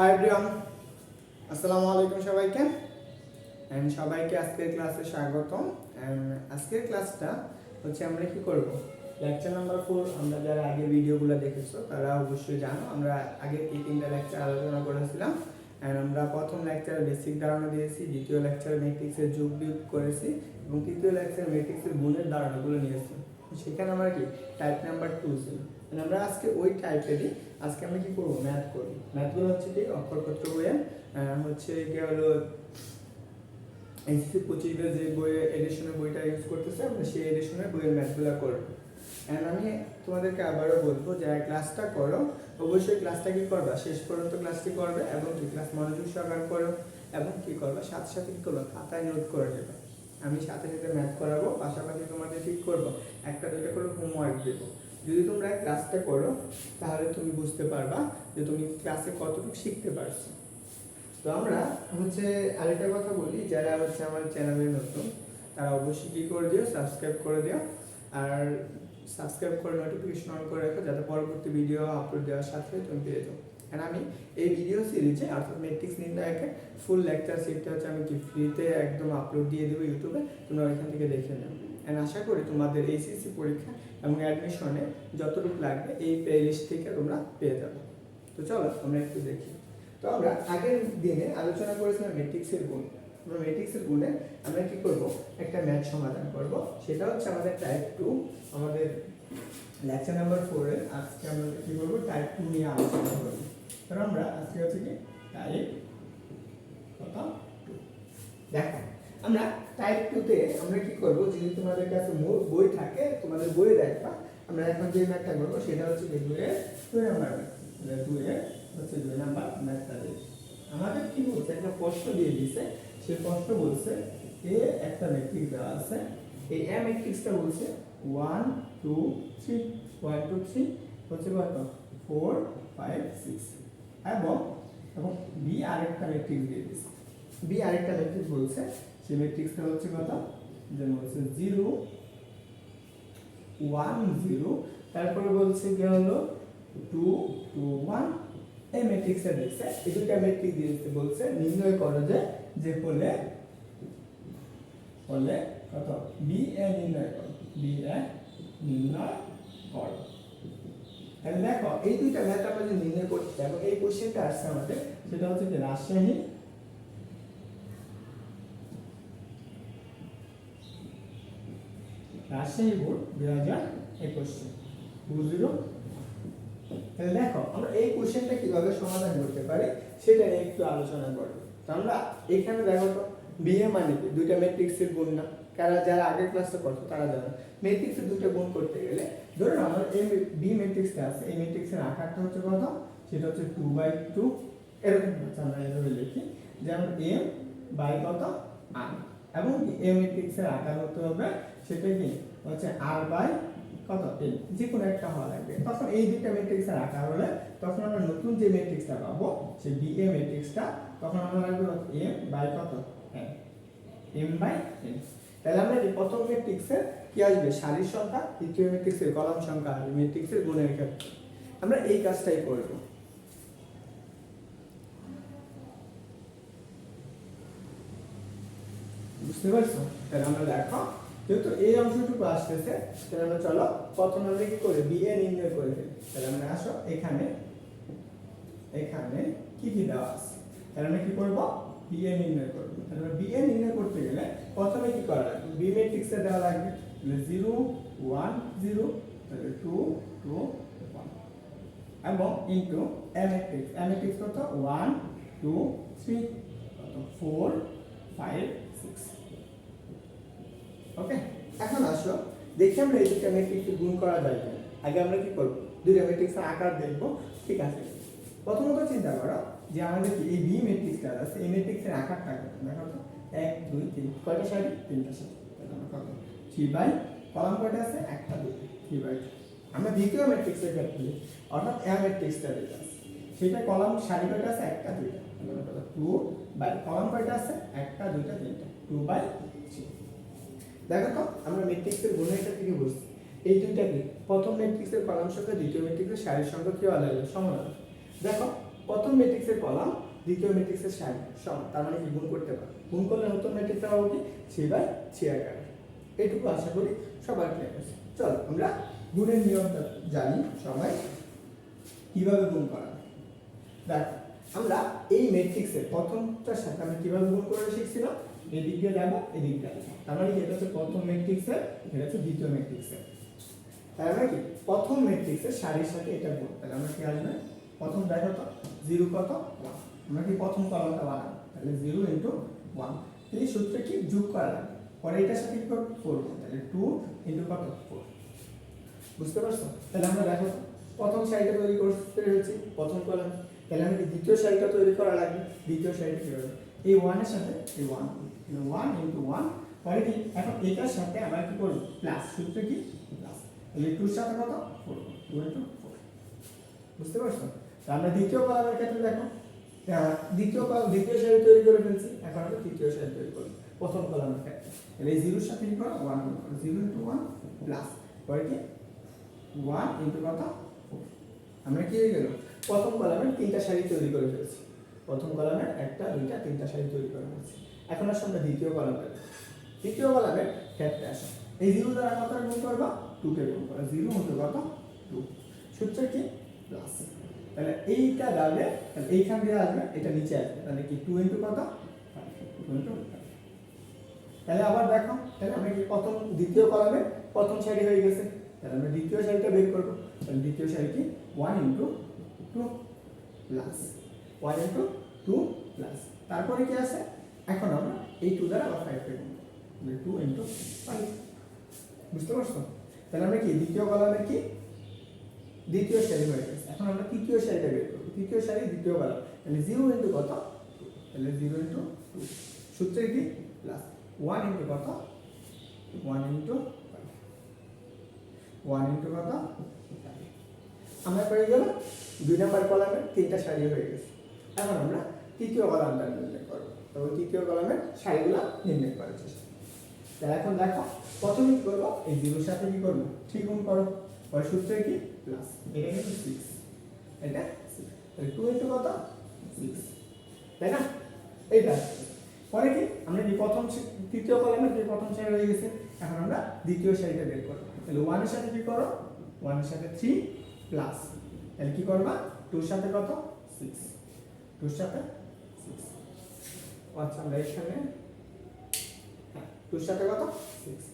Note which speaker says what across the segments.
Speaker 1: Hi everyone আসসালামু আলাইকুম সবাইকে। অ্যান্ড সবাইকে আজকের ক্লাসে স্বাগতম। অ্যান্ড আজকের ক্লাসটা হচ্ছে আমরা কি করব? লেকচার নাম্বার ফোর আমরা যারা আগে ভিডিওগুলো দেখেছ, তারা অবশ্যই জানো। আমরা আগে এই তিনটা লেকচার আলোচনা করেছিলাম। এন্ড আমরা প্রথম লেকচারে বেসিক ধারণা দিয়েছি, দ্বিতীয় লেকচারে ম্যাট্রিক্সের যুগ বিয়োগ করেছি এবং তৃতীয় লেকচারে ম্যাট্রিক্সের গুণের ধারণাগুলো নিয়েছি। সেখানে আমরা কি? টাইপ নাম্বার টু ছিল। And আমরা আজকে ওই টাইপেরই আজকে আমরা কি করব? ম্যাথ করব ম্যাথগুলো হচ্ছে কি? অক্ষরপত্র বইয়ে হচ্ছে কি হলো? এনসিসি পঁচিশের যে বইয়ের এডিশনের বইটা ইউজ করতেছে, আমরা সেই এডিশনের বইয়ের ম্যাথগুলো করব। অ্যান্ড আমি তোমাদেরকে আবারও বলব, যারা ক্লাসটা করো, অবশ্যই ক্লাসটা কি করবা? শেষ পর্যন্ত ক্লাসটি করবে এবং কি ক্লাস মনোযোগ সহকারে করো এবং কি করবা? সাথে সাথে কি করবা? খাতায় নোট করে নেবে। আমি সাথে সাথে ম্যাথ করাবো, পাশাপাশি তোমাদের ঠিক করব, একটা দুটো করে হোমওয়ার্ক দেবো। যদি তোমরা ক্লাসটা করো, তাহলে তুমি বুঝতে পারবা যে তুমি ক্লাসে কতটুকু শিখতে পারছ। তো আমরা হচ্ছে আরেকটা কথা বলি, যারা হচ্ছে আমার চ্যানেলে নতুন, তারা অবশ্যই কি করে দিও? সাবস্ক্রাইব করে দিও। আর সাবস্ক্রাইব করে নোটিফিকেশন অন করে রাখো, যাতে পরবর্তী ভিডিও আপলোড দেওয়ার সাথে তুমি পেয়ে যাও। আর আমি এই ভিডিও সিরিজে অর্থাৎ মেট্রিক্স নির্ণয়কে ফুল লেকচার সিটটা হচ্ছে আমি ফ্রিতে একদম আপলোড দিয়ে দেবো ইউটিউবে তোমরা ওইখান থেকে দেখে নেবে অ্যান্ড আশা করি তোমাদের এইচএসসি পরীক্ষা এবং অ্যাডমিশনে যতটুকু লাগবে এই প্লে লিস্ট থেকে তোমরা পেয়ে যাবে। তো চলো আমরা একটু দেখি। তো আমরা আগের দিনে আলোচনা করেছিলাম মেট্রিক্সের গুণ। আমরা ম্যাট্রিক্সের গুণে আমরা কি করব? একটা ম্যাথ সমাধান করব। সেটা হচ্ছে আমাদের টাইপ টু আমাদের লেকচার নাম্বার ফোরে আজকে আমরা কি করব? টাইপ টু নিয়ে আলোচনা করব। কারণ আমরা আজকে হচ্ছে কি টাইপ কত? টু দেখো, আমরা টাইপ টুতে আমরা কি করব? যদি তোমাদের কাছে বই থাকে, তোমাদের বই দেখবা, আমরা এখন যে ম্যাথটা করব, সেটা হচ্ছে কি দুইয়ের, দুই নাম্বার দুইয়ের হচ্ছে দুই নাম্বার ম্যাথটা আমাদের কি বলছে? একটা প্রশ্ন দিয়ে দিছে। সেই প্রশ্ন বলছে, এ একটা ম্যাট্রিক্স দেওয়া আছে। এই এ ম্যাট্রিক্সটা বলছে, one, two, three, one, two, three, হচ্ছে কত? Four, five, six. এবং এবং বি আরেকটা ম্যাট্রিক্স দিয়ে দিছে বি আরেকটা ম্যাট্রিক্স বলছে সেই ম্যাট্রিক্সটা হচ্ছে কত? যেমন বলছে, জিরো, ওয়ান, জিরো। তারপরে বলছে কি হলো? Two two, one. এই ম্যাট্রিক্সে দিচ্ছে এই দুটা ম্যাট্রিক্স দিয়েছে বলছে, নির্ণয় করো যে যে হলে হলে কত? বি এ নির্ণয় করো। বি এ নির্ণয় করো। তাহলে দেখো, এই দুইটা ম্যাথ আমরা নির্ণয় করতে এবং এই কোশ্চেনটা আসছে আমাদের, সেটা হচ্ছে যে রাজশাহী রাজশাহী বোর্ড দুই হাজার একুশ জিরো তাহলে দেখো, আমরা এই কোশ্চেনটা কীভাবে সমাধান করতে পারি, সেটা নিয়ে একটু আলোচনা করব। তো আমরা এখানে দেখো তো বিএ মানে কি? দুইটা ম্যাট্রিক্সের গুণ না। কারা যারা আগের ক্লাসটা করতো তারা জানে। ম্যাট্রিক্সের দুটো গুণ করতে গেলে ধরুন আমার এই বি ম্যাট্রিক্সটা আছে, এই ম্যাট্রিক্সের আকারটা হচ্ছে কত? সেটা হচ্ছে টু বাই টু এরকম হচ্ছে আমরা এভাবে লিখি। যেমন এম বাই কত? আর এবং এ ম্যাট্রিক্সের আকার হতে হবে সেটা কি? হচ্ছে আর বাই কত? এল যে কোনো একটা হওয়া লাগবে। তখন এই দুইটা ম্যাট্রিক্সের আকার হলে তখন আমরা নতুন যে ম্যাট্রিক্সটা পাবো সেই বি এ ম্যাট্রিক্সটা তখন আমরা লাগবে এম বাই কত? এম এম বাই এন তাহলে আমরা এই প্রথম ম্যাট্রিক্সের কি আসবে? সারির সংখ্যা, দ্বিতীয় ম্যাট্রিক্সের কলাম সংখ্যা আসবে ম্যাট্রিক্সের গুণের ক্ষেত্রে। আমরা এই কাজটাই করব। বুঝতে পারছ? তাহলে আমরা দেখো, যেহেতু এই অংশটুকু আসতেছে, তাহলে আমরা চলো প্রথমে আমরা কি করি বিএ নির্ণয় করে ফেলি তাহলে আমরা আসো এখানে। এখানে কি কি দেওয়া আছে? তাহলে আমরা কি করব? বিএ নির্ণয় করব। তাহলে আমরা বিএ নির্ণয় করতে গেলে প্রথমে কি করা লাগবে? বি ম্যাট্রিক্সে দেওয়া লাগবে। জিরো ওয়ান জিরো তাহলে টু টু ওয়ান এবং into A matrix A matrix কত? ওয়ান টু থ্রি কত? ফোর ফাইভ সিক্স ওকে এখন আসো। দেখি আমরা এই দুটা ম্যাট্রিক্স গুণ করা যায় আগে আমরা কি করব? দুইটা ম্যাট্রিক্সের আকার দেখব। ঠিক আছে? প্রথমত চিন্তা করো। যে আমাদের এই বি ম্যাট্রিক্সটা আছে, এই ম্যাট্রিক্সের আকারটা দেখো তো, এক, দুই, তিন, কয়টা সারি? তিনটা সারি। থ্রি বাই কলাম কয়টা আছে? একটা, দুই থ্রি বাই আমরা দ্বিতীয় ম্যাট্রিক্সের ক্ষেত্রে অর্থাৎ এ ম্যাট্রিক্সটা যেটা আছে। সেটা কলাম সারি কয়টা আছে? একটা, দুইটা। টু বাই কলাম কয়টা আছে? একটা, দুইটা, তিনটা। টু বাই থ্রি দেখো তো, আমরা ম্যাট্রিক্সের গুণের থেকে বুঝছি? এই দুইটা কি? প্রথম ম্যাট্রিক্সের কলাম সংখ্যা, দ্বিতীয় ম্যাট্রিক্সের সারির সংখ্যা কি আলাদা? সমান। দেখো প্রথম ম্যাট্রিক্সের কলাম, দ্বিতীয় ম্যাট্রিক্সের সারি সমান। তার মানে কি? গুণ করতে পারো গুণ করলে নতুন ম্যাট্রিক্সটা পাবো কি? থ্রি বাই থ্রি আকারে। এইটুকু আশা করি সবার ক্লিয়ার আছে চলো, আমরা গুণের নিয়মটা জানি সবাই। কীভাবে গুণ করা। দেখো, আমরা এই ম্যাট্রিক্সের প্রথমটার সাথে আমরা কীভাবে গুণ করে শিখছিলাম? এই দিক দিয়ে যাব এই দিক দিয়ে তার মানে কি? এটা হচ্ছে প্রথম ম্যাট্রিক্সের এটা হচ্ছে দ্বিতীয় ম্যাট্রিক্সের তার মানে কি? প্রথম ম্যাট্রিক্সের সারির সাথে এটা গুণ। তাহলে আমরা কি আসবে? প্রথম দেখো তো। জিরো কত? ওয়ান আমরা কি প্রথম কলমটা বানাবো? তাহলে জিরো ইন্টু ওয়ান এই সূত্রে কি যোগ করা লাগবে পরে এটার সাথে কি করব? তাহলে টু ইন্টু কত? ফোর বুঝতে পারছ? তাহলে আমরা দেখো, প্রথম সারিটা তৈরি করতে হয়েছে প্রথম কলাম তাহলে আমি কি দ্বিতীয় সারিটা তৈরি করা লাগবে। দ্বিতীয় সারিটা কি হবে? এই ওয়ানের সাথে, এই ওয়ান ওয়ান ইন্টু ওয়ান পরে কি? এখন এটার সাথে আমরা কি করব? প্লাস সূত্রে কি? প্লাস তাহলে টুর সাথে কত? ফোর টু ইন্টু ফোর বুঝতে পারছ? আমরা দ্বিতীয় কলামের ক্ষেত্রে দেখো দ্বিতীয় কলাম দ্বিতীয় সারি তৈরি করে ফেলছি, এখন আমরা তৃতীয় সারি তৈরি করব, প্রথম কলামের ক্ষেত্রে। তাহলে জিরোর সাথে কি করো? One zero into one plus পরে কি? ওয়ান ইন্টু কত? আমরা কি হয়ে গেল? প্রথম কলামের তিনটা সারি তৈরি করে ফেলছি। প্রথম কলামের একটা, দুইটা, তিনটা সারি তৈরি করে ফেলছি। এখন আসলে আমরা দ্বিতীয় কলামে তৃতীয় কলামের ক্ষেত্রে আসো। এই জিরো দ্বারা কত গুণ করবা? টুকে গুণ করবা জিরো ইন্টু কত? টু সূত্র কি? প্লাস তাহলে এইটা যাবে তাহলে এইখান দিয়ে আসবে, এটা নিচে আসবে। তাহলে কি টু ইন্টু কত? টু ইন্টু তাহলে আবার দেখো, তাহলে আমরা কি প্রথম দ্বিতীয় কলামে প্রথম সারি হয়ে গেছে। তাহলে আমরা দ্বিতীয় সারিটা বের করব। তাহলে দ্বিতীয় সারি কি? One into two plus one into two plus তারপরে কি আছে? এখন আমরা এই টু দ্বারা আবার ফাইভ পেয়ে টু ইন্টু ফাইভ বুঝতে পারছ? তাহলে আমরা কি দ্বিতীয় কলামে কি? দ্বিতীয় সারি হয়ে গেছে। এখন আমরা তৃতীয় সারিটা বের করব। তৃতীয় সারি, দ্বিতীয় কলাম তাহলে জিরো ইন্টু কত? তাহলে জিরো ইন্টু টু সূত্রে কি? প্লাস ওয়ান ইন্টু কত? ওয়ান ইন্টু ওয়ান ইন্টু কত? আমরা পেয়ে গেল দুই নাম্বার কলামের তিনটা সারি হয়ে গেছে। এখন আমরা তৃতীয় কলামটা নির্ণয় করব। এবং তৃতীয় কলামের সারিগুলো নির্ণয় করার চেষ্টা তাহলে এখন দেখো, প্রথমে কি করব? এই জিরোর সাথে কি করব? ঠিক করো। পরে সূত্রে কি? প্লাস এটা কিন্তু সিক্স এটা তাহলে টু ইন্টু কত? সিক্স তাই না? এইটা পরে কি? আমরা কি প্রথম তৃতীয় কলামের যে প্রথম সারি হয়ে গেছে এখন আমরা দ্বিতীয় সারিটা বের করব। তাহলে ওয়ানের সাথে কি করো? ওয়ানের সাথে থ্রি প্লাস তাহলে কি করবা? টুর সাথে কত? সিক্স টুর সাথে সিক্স আচ্ছা আমরা এখানে হ্যাঁ টুর সাথে কত? সিক্স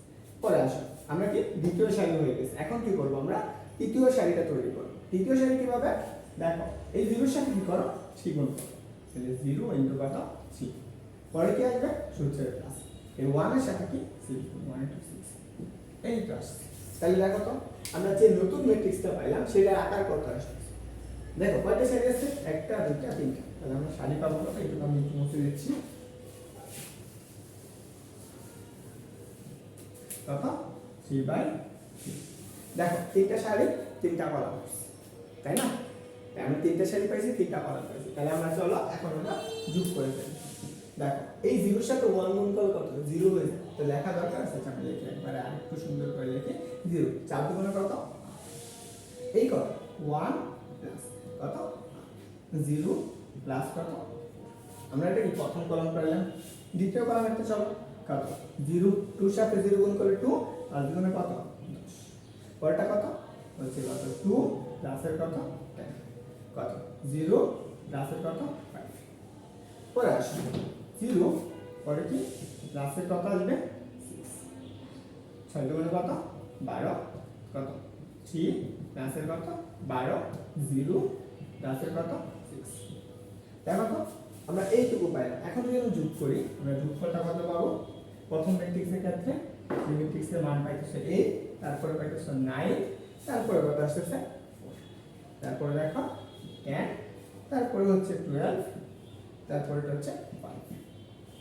Speaker 1: পরে আসো। আমরা কি? দ্বিতীয় সারি হয়ে গেছে। এখন কি করব আমরা? তৃতীয় সারিটা তৈরি করব। তৃতীয় সারি কীভাবে? দেখো, এই জিরোর সাথে কি করো? থ্রি গুণ করো। তাহলে জিরো ইন্টু কত থ্রি পরে কি আসবে? সূত্রের প্লাস এই ওয়ানের সাথে কি? ওয়ান ইন্টু সিক্স এই প্লাস তাহলে দেখো তো, আমরা যে নতুন ম্যাট্রিক্সটা পাইলাম সেটার আকার কত আসছে দেখো, কয়টা সারি আছে? একটা, দুইটা, তিনটা। তাহলে আমরা সারি পাবো কত? একটু আমি মুছে দিচ্ছি। কত থ্রি বাই দেখো, তিনটা শাড়ি, তিনটা কলাম তাই না? আমরা তিনটা শাড়ি পাইছি, তিনটা কলাম পাইছি। তাহলে আমরা চলো এখন আমরা যোগ করে ফেলি। দেখো, এই জিরোর সাথে ওয়ান গুণ করলে কত? জিরো হয়ে তো লেখা দরকার আছে আমি লিখে একবারে আরেকটু সুন্দর করে লিখে জিরো। চার দুগুণে কত? এই কত? ওয়ান প্লাস কত? জিরো প্লাস কত? আমরা এটা কি প্রথম কলাম পাইলাম দ্বিতীয় কলাম একটা চলো। কত? জিরো, টুর সাথে জিরো গুণ করলে টু, আর দুগুণে কত? পরেরটা কত? হচ্ছে কত? টু প্লাসের কত? কত? জিরো প্লাসের কত? পরে আসবে। জিরো, পরে কি? প্লাসের কত আসবে? সিক্স ছয় দুগুণে কত? বারো। কত? থ্রি প্লাসের কত? বারো। জিরো প্লাসের কত? সিক্স দেখো তো আমরা এইটুকু পাইলাম। এখন যদি আমরা যোগ করি, আমরা যোগফলটা কত পাবো? প্রথম ম্যাট্রিক্সের ক্ষেত্রে এই ম্যাট্রিক্সের মান পাইতেছে এইট তারপরে পাইতেছে নাইন তারপরে কত আসতেছে। তারপরে দেখো টেন তারপরে হচ্ছে টুয়েলভ তারপরে এটা হচ্ছে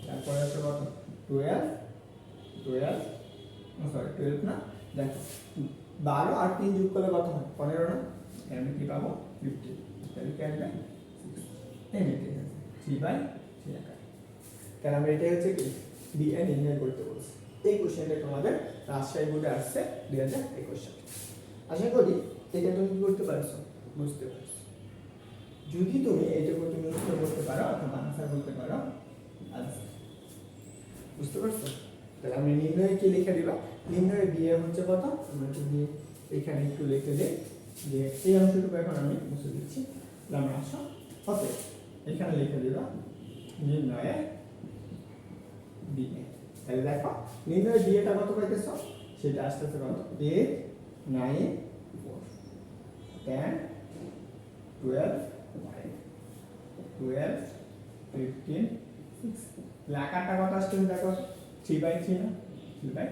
Speaker 1: তারপরে হচ্ছে কত? টুয়েলভ টুয়েলভ সরি টুয়েলভ না, দেখো, বারো আর তিন যোগ করলে কত হয়? পনেরো না? আমি কি পাবো? ফিফটি তাহলে কি আসবে? থ্রি বাই থ্রি আকার কারণ আমরা এটাই হচ্ছে কি? ডিএ নির্ণয় করতে বলছি। এই কোশ্চেনটা তোমাদের রাজশাহী বোর্ডে আসছে দুই হাজার একুশ সালে। আশা করি এটা তুমি কি করতে পারছ? বুঝতে পারছ। যদি তুমি এইটুকু তুমি উত্তর করতে পারো অথবা আনসার করতে পারো আনসার বুঝতে পারছ? তাহলে আমি নির্ণয়ে কি লিখে দিবা? নির্ণয়ে বিয়ে হচ্ছে কত? আমরা যদি এখানে একটু লিখে দিই যে এই অংশটুকু এখন আমি মুছে দিচ্ছি। তাহলে আমরা আসো। ওকে এখানে লিখে দিবা নির্ণয়ে বিয়ে তাহলে দেখো নির্ণয়ে বিয়েটা কত পাইতেছ? সেটা আসতেছে কত? Eight nine four. Ten twelve twelve fifteen six আকারটা কত আসছে দেখো? থ্রি বাই থ্রি না? থ্রি বাই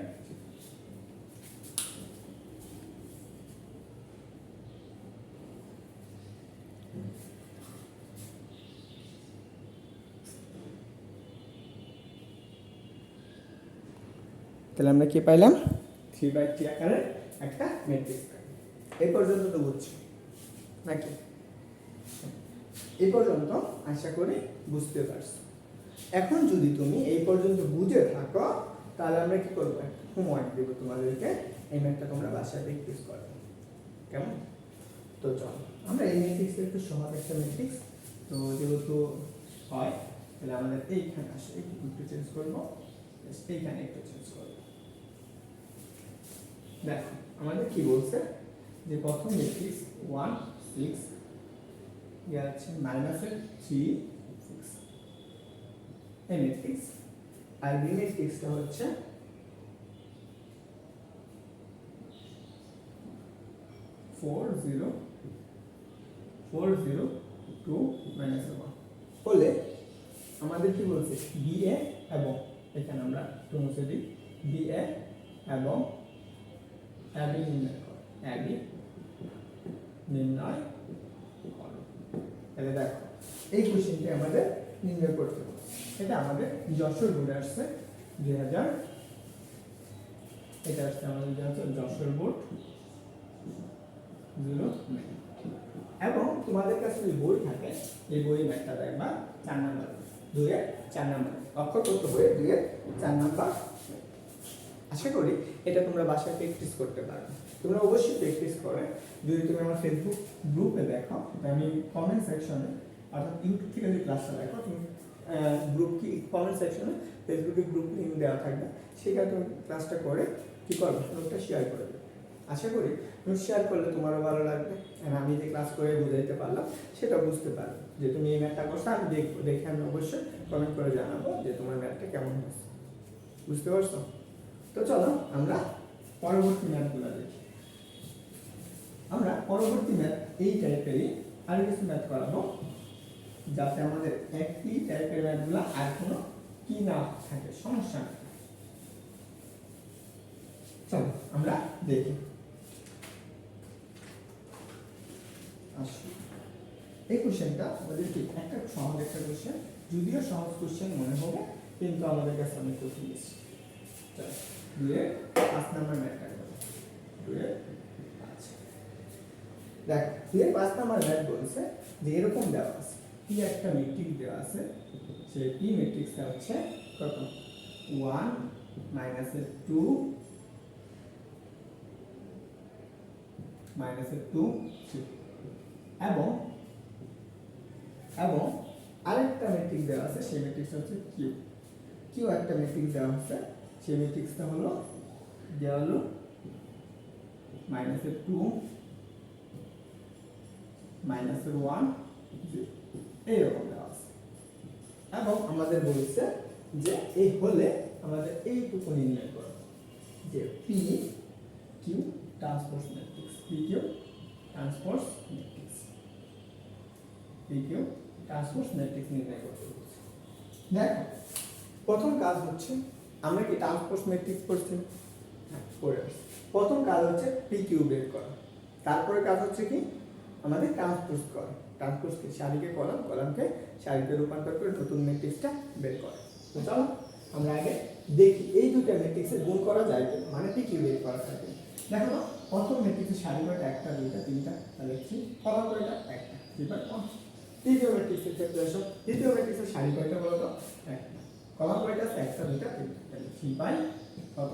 Speaker 1: তাহলে আমরা কি পাইলাম? থ্রি বাই থ্রি আকারের একটা ম্যাট্রিক্স এই পর্যন্ত তো বুঝছি। নাকি? এই পর্যন্ত আশা করি বুঝতে পারছ। এখন যদি তুমি এই পর্যন্ত বুঝে থাকো, তাহলে আমরা কি করব? হোমওয়ার্ক দেবো তোমাদেরকে। এই ম্যাথটা তোমরা বাসায় প্র্যাকটিস করো। কেমন? তো চলো, আমরা এই ম্যাট্রিক্স একটু সহজ একটা ম্যাট্রিক্স তো যেহেতু হয়, তাহলে আমাদের এইখানে আসে, একটু চেঞ্জ করব। এইখানে একটু চেঞ্জ করব। দেখো, আমাদের কি বলছে? যে প্রথম ম্যাট্রিক্স ওয়ান সিক্স ইয়ে আছে মাইনাসের থ্রি সিক্স এই ম্যাট্রিক্স আর বি ম্যাট্রিক্সটা হচ্ছে four zero four zero two minus one হলে আমাদের কি বলছে? বি এ এবং, এখানে আমরা একটু মুছে দিই বি এ এবং অ্যাবি নির্ণয় করো। অ্যাবি নির্ণয় করো। তাহলে দেখো, এই কোশ্চেনটি আমাদের নির্ণয় করতে হবে। এটা আমাদের যশোর বোর্ডে আসছে দুই হাজার এটা আসছে আমাদের যশোর বোর্ড জিরো এবং তোমাদের কাছে যদি বই থাকে, এই বইয়ের ম্যাথটা দেখবা চার নাম্বার দুয়ে চার নাম্বার অক্ষর করতে বইয়ে দুয়ে চার নাম্বার আশা করি এটা তোমরা বাসায় প্র্যাকটিস করতে পারবে তোমরা অবশ্যই প্র্যাকটিস করে। যদি তুমি আমার ফেসবুক গ্রুপে দেখো আমি কমেন্ট সেকশনে অর্থাৎ ইউটিউব থেকে যদি ক্লাসটা দেখো, তুমি গ্রুপ কি কমেন্ট সেকশনে ফেসবুকে গ্রুপ লিঙ্ক দেওয়া থাকবে। সেখানে তুমি ক্লাসটা করে কি করবে নোটটা শেয়ার করে দেবে। আশা করি নোট শেয়ার করলে তোমারও ভালো লাগবে। আর আমি যে ক্লাস করে বুঝাইতে পারলাম, সেটা বুঝতে পারবে যে তুমি এই ম্যাথটা করছ, আমি দেখব, দেখে আমি অবশ্যই কমেন্ট করে জানাব যে তোমার ম্যাথটা কেমন হয়েছে। বুঝতে পারছ? তো চলো, আমরা পরবর্তী ম্যাথগুলো দেখি। আমরা পরবর্তী ম্যাথ এই টাইপেরই আর কিছু ম্যাথ করাবো, যাতে আমাদের একই টাইপের ম্যাথগুলো আর কোনো কি না থাকে, সমস্যা না চলো, আমরা দেখি। এই কোশ্চেনটা আমাদের কি? একটা সহজ একটা কোশ্চেন যদিও সহজ কোশ্চেন মনে হবে, কিন্তু আমাদের কাছে অনেক কঠিন পাঁচ নাম্বার ম্যাথটা করো। দুয়ে পাঁচ। দেখ, দুয়ে পাঁচ মেট্রিক মেট্রিক্সটা মাইনাসের টু এবং এবং আরেকটা ম্যাট্রিক্স দেওয়া আছে, সেই ম্যাট্রিক্সটা হচ্ছে কিউ কিউ একটা ম্যাট্রিক্স দেওয়া হচ্ছে সেই ম্যাট্রিক্সটা হলো দেওয়া হলো মাইনাসের টু মাইনাসের ওয়ান এইরকম দেওয়া আছে। এবং আমাদের বলছে যে এই হলে আমাদের এইটুকু নির্ণয় করো, যে P Q transport matrix P Q transport matrix P Q transport matrix নির্ণয় করতে বলছে। দেখো, প্রথম কাজ হচ্ছে আমরা কি ট্রান্সপোর্ট ম্যাট্রিক্স করছি হ্যাঁ করে প্রথম কাজ হচ্ছে পি কিউ বের করা। তারপরে কাজ হচ্ছে কি? আমাদের ট্রান্সপোজ করা। ট্রান্সপোজ কি সারিকে কলাম কলামকে সারিতে রূপান্তর করে নতুন ম্যাট্রিক্সটা বের করা। তো চলো, আমরা আগে দেখি এই দুটো ম্যাট্রিক্সে গুণ করা যায় মানে পি কিউ বের করা থাকে দেখো প্রথম ম্যাট্রিক্সের সারি কয়টা একটা, দুইটা, তিনটা, তাহলে কি কলাম কয়টা একটা বাই তৃতীয় ম্যাট্রিক্সের ক্ষেত্রে তৃতীয় ম্যাট্রিক্সের সারি কয়টা বলো তো একটা। কলাম কয়টা আছে একটা দুইটা তিনটা। থ্রি বাই কত